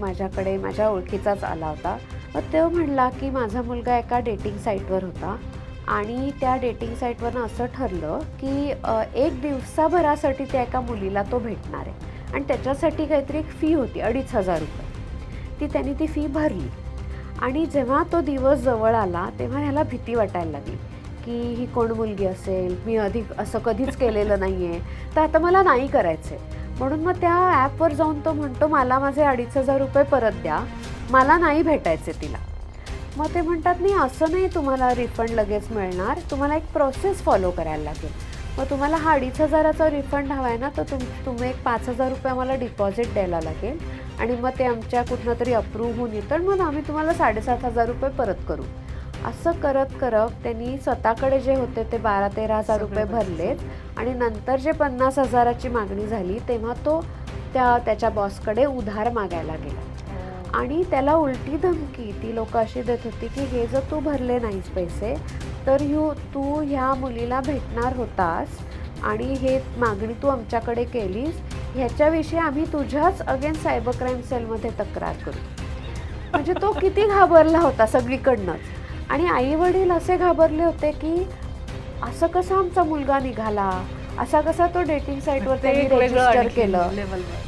माझ्याकडे माझ्या ओळखीचाच आला होता. मग तो म्हणला की माझा मुलगा एका डेटिंग साईटवर होता आणि त्या डेटिंग साईटवरनं असं ठरलं की एक दिवसाभरासाठी त्या एका मुलीला तो भेटणार आहे. आणि त्याच्यासाठी काहीतरी एक फी होती अडीच हजार रुपये. ती त्यांनी ती फी भरली. आणि जेव्हा तो दिवस जवळ आला तेव्हा ह्याला भीती वाटायला लागली की ही कोण मुलगी असेल? मी अधिक असं कधीच केलेलं नाही आहे तर आता मला नाही करायचं आहे म्हणून मग त्या ॲपवर जाऊन तो म्हणतो मला माझे अडीच हजार रुपये परत द्या. मला नाही भेटायचे तिला. मग ते म्हणतात नाही असं नाही तुम्हाला रिफंड लगेच मिळणार. तुम्हाला एक प्रोसेस फॉलो करायला लागेल. मग तुम्हाला हा अडीच हजाराचा रिफंड हवा आहे ना तर तुम तुम्ही एक पाच हजार रुपये आम्हाला डिपॉझिट द्यायला लागेल. आणि मग ते आमच्या कुठनं तरी अप्रूव्ह होऊन येतं. आणि मग आम्ही तुम्हाला साडेसात हजार रुपये परत करू. असं करत करत त्यांनी स्वतःकडे जे होते ते बारा तेरा हजार रुपये भरलेत. आणि नंतर जे पन्नास हजाराची मागणी झाली तेव्हा तो त्या त्याच्या बॉसकडे उधार मागायला गेला. आणि त्याला उलटी धमकी ती लोक अशी देत होती की हे जर तू भरले नाहीस पैसे तर यू तू ह्या मुलीला भेटणार होतास आणि हे मागणी तू आमच्याकडे केलीस ह्याच्याविषयी आम्ही तुझ्याच अगेन सायबर क्राईम सेलमध्ये तक्रार करू. म्हणजे तो किती घाबरला होता सगळीकडनंच. आणि आई वडील असे घाबरले होते की असं कसा आमचा मुलगा निघाला? असा कसा तो डेटिंग साईटवर त्यांनी रजिस्टर केलं?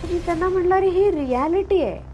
मी त्यांना म्हणलं अरे ही रियालिटी आहे.